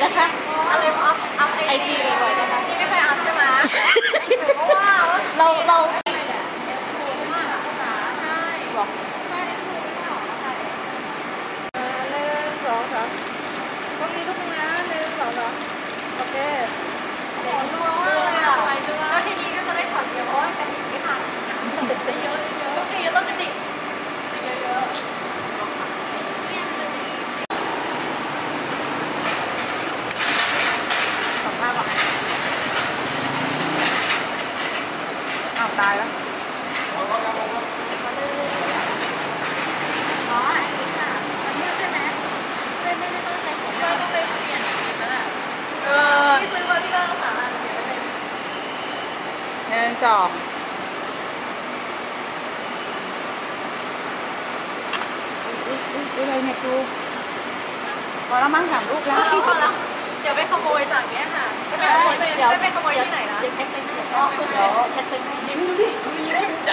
ๆนะคะ อะไรอัพอัพไอจีบ่อยๆนะคะนี่ไม่เคยอัพใช่ไหมเพราะว่าเราเราใช่บอก ใช่ถูกไม่หรอใช่ หนึ่งสองสามต้องมีลูกนึงนะหนึ่งสองสามโอเค โหรัวมากเลยอะแล้วทีนี้ก็จะได้ช็อตเดียวเพราะว่ากระดิ่งไม่ทัน เยอะเยอะ ต้องมีต้องกระดิ่งเยอะ เยี่ยมจะดี สองภาพอะอ้าวตายแล้ว ๆอ๋ออันนี้ค่ะอันนี้ใช่ไหมไม่ไม่ได้ต้องใช้ ผมก็ต้องไปเปลี่ยนสีแล้วล่ะเออที่ซื้อมาที่ก็สามารถเปลี่ยนได้เลยหนึ่งสองอุ๊ยอุ๊ยอุ๊ยอะไรเนี่ยจูพอแล้วมั้งสามลูกแล้วพอแล้วเดี๋ยวไปขโมยจากเนี้ย ยวไปขโมยยังไงนะเดี๋แค่ไปเดี๋ยวแคทไปยิ้มดูใจ